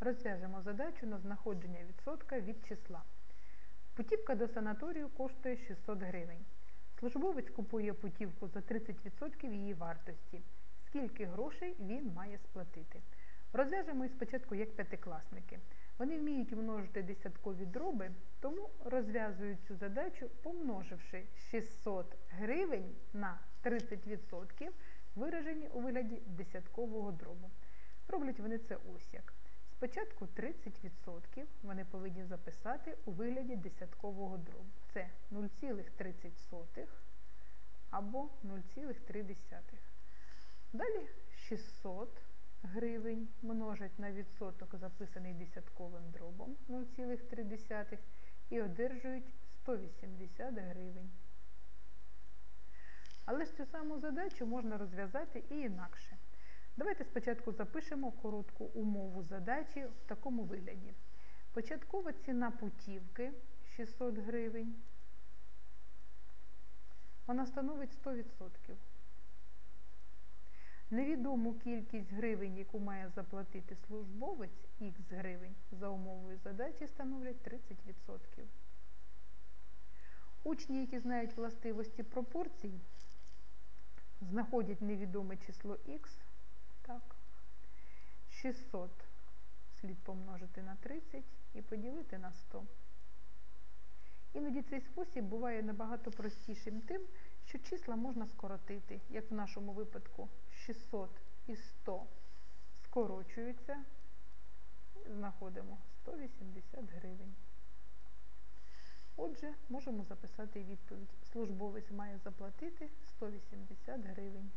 Розв'яжемо задачу на знаходження відсотка від числа. Путівка до санаторію коштує 600 гривень. Службовець купує путівку за 30% її вартості. Скільки грошей він має сплатити? Розв'яжемо її спочатку як п'ятикласники. Вони вміють множити десяткові дроби, тому розв'язують цю задачу, помноживши 600 гривень на 30%, виражені у вигляді десяткового дробу. Роблять вони це ось як. Спочатку 30% вони повинні записати у вигляді десяткового дробу. Це 0,30 або 0,3. Далі 600 гривень множать на відсоток, записаний десятковим дробом 0,3 і одержують 180 гривень. Але ж цю саму задачу можна розв'язати і інакше. Давайте спочатку запишемо коротку умову задачі в такому вигляді. Початкова ціна путівки 600 гривень. Вона становить 100%. Невідому кількість гривень, яку має заплатити службовець х гривень, за умовою задачі становлять 30%. Учні, які знають властивості пропорцій, знаходять невідоме число х. Так. 600 слід помножити на 30 і поділити на 100. Іноді цей спосіб буває набагато простішим тим, що числа можна скоротити, як в нашому випадку 600 і 100 скорочуються, знаходимо 180 гривень. Отже, можемо записати відповідь. Службовець має заплатити 180 гривень.